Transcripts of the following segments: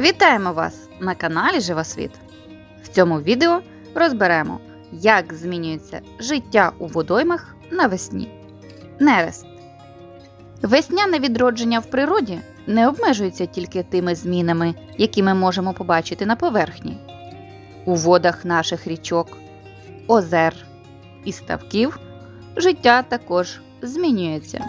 Вітаємо вас на каналі Живосвіт. В цьому відео розберемо, як змінюється життя у водоймах навесні. Нерест. Весняне відродження в природі не обмежується тільки тими змінами, які ми можемо побачити на поверхні. У водах наших річок, озер і ставків життя також змінюється.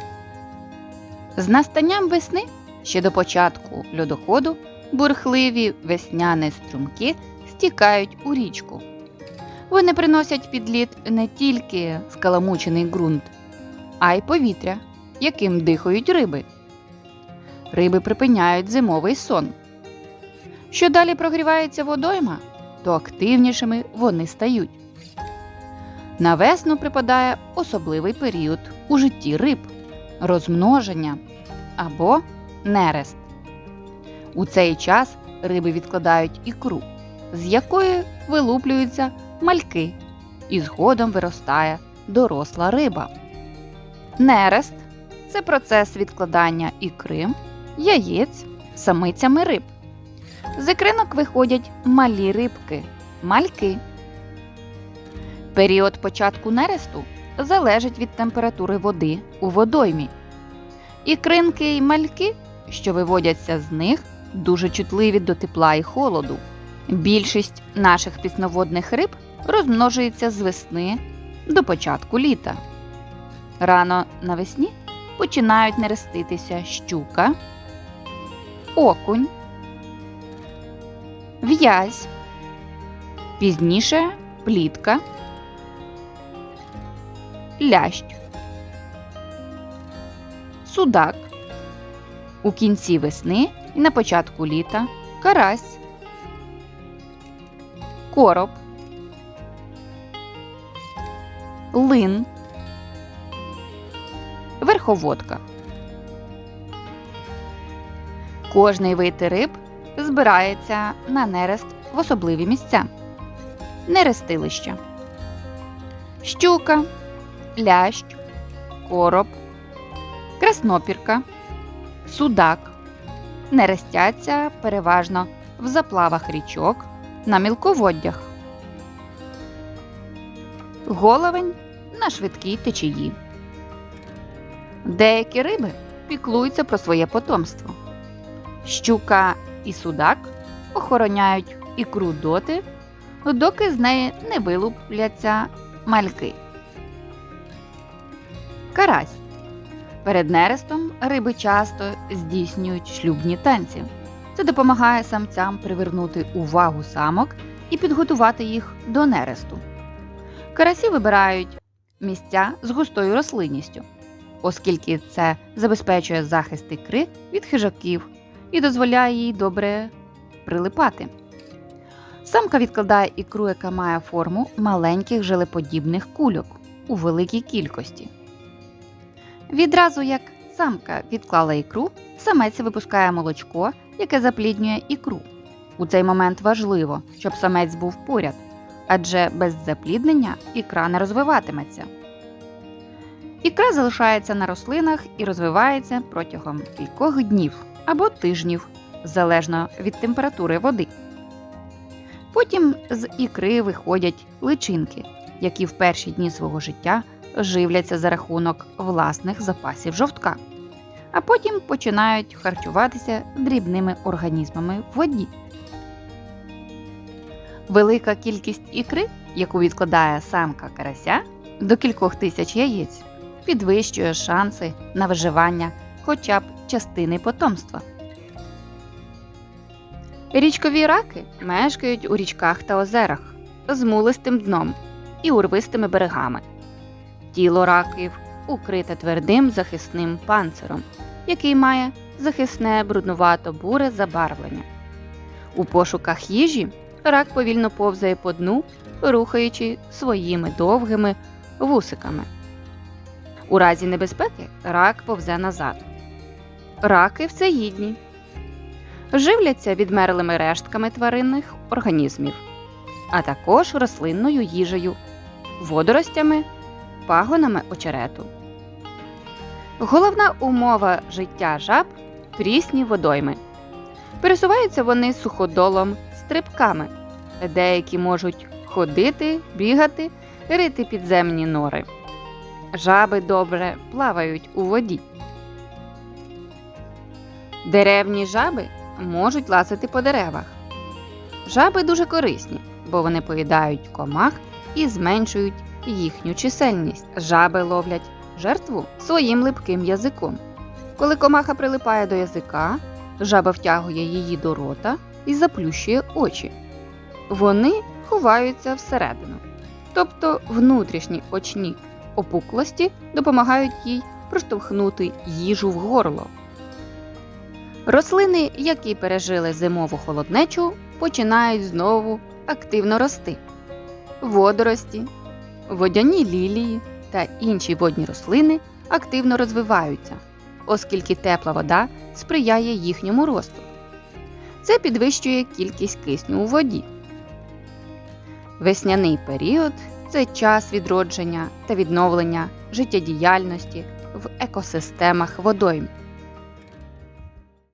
З настанням весни ще до початку льодоходу бурхливі весняні струмки стікають у річку. Вони приносять під лід не тільки скаламучений ґрунт, а й повітря, яким дихають риби. Риби припиняють зимовий сон. Що далі прогрівається водойма, то активнішими вони стають. На весну припадає особливий період у житті риб розмноження або нерест. У цей час риби відкладають ікру, з якої вилуплюються мальки, і згодом виростає доросла риба. Нерест це процес відкладання ікри, яєць самицями риб. З ікринок виходять малі рибки, мальки. Період початку нересту залежить від температури води у водоймі. Ікринки й мальки, що виводяться з них, дуже чутливі до тепла і холоду. Більшість наших пісноводних риб розмножується з весни до початку літа. Рано навесні починають нереститися щука, окунь, в'язь, пізніше плітка, лящ, судак. У кінці весни і на початку літа карась, короб, лин, верховодка. Кожний вид риб збирається на нерест в особливі місця. Нерестилища. Щука, лящ, короб, краснопірка, судак нерестяться переважно в заплавах річок на мілководдях. Головень на швидкій течії. Деякі риби піклуються про своє потомство. Щука і судак охороняють ікру доти, доки з неї не вилупляться мальки. Карась Перед нерестом риби часто здійснюють шлюбні танці. Це допомагає самцям привернути увагу самок і підготувати їх до нересту. Карасі вибирають місця з густою рослинністю, оскільки це забезпечує захист ікри від хижаків і дозволяє їй добре прилипати. Самка відкладає ікру, яка має форму маленьких желеподібних кульок у великій кількості. Відразу як самка відклала ікру, самець випускає молочко, яке запліднює ікру. У цей момент важливо, щоб самець був поряд, адже без запліднення ікра не розвиватиметься. Ікра залишається на рослинах і розвивається протягом кількох днів або тижнів, залежно від температури води. Потім з ікри виходять личинки, які в перші дні свого життя живляться за рахунок власних запасів жовтка, а потім починають харчуватися дрібними організмами в воді. Велика кількість ікри, яку відкладає самка карася до кількох тисяч яєць, підвищує шанси на виживання хоча б частини потомства. Річкові раки мешкають у річках та озерах з мулистим дном і урвистими берегами. Тіло раків укрите твердим захисним панциром, який має захисне бруднувато буре забарвлення. У пошуках їжі рак повільно повзає по дну, рухаючи своїми довгими вусиками. У разі небезпеки рак повзе назад. Раки всегідні. Живляться відмерлими рештками тваринних організмів, а також рослинною їжею, водоростями пагонами очерету. Головна умова життя жаб прісні водойми. Пересуваються вони суходолом стрибками. Деякі можуть ходити, бігати, рити підземні нори. Жаби добре плавають у воді. Деревні жаби можуть лазити по деревах. Жаби дуже корисні, бо вони поїдають комах і зменшують їхню чисельність. Жаби ловлять жертву своїм липким язиком. Коли комаха прилипає до язика, жаба втягує її до рота і заплющує очі. Вони ховаються всередину, тобто внутрішні очні опуклості допомагають їй проштовхнути їжу в горло. Рослини, які пережили зимову холоднечу, починають знову активно рости. Водорості, водяні лілії та інші водні рослини активно розвиваються, оскільки тепла вода сприяє їхньому росту. Це підвищує кількість кисню у воді. Весняний період це час відродження та відновлення життєдіяльності в екосистемах водойм.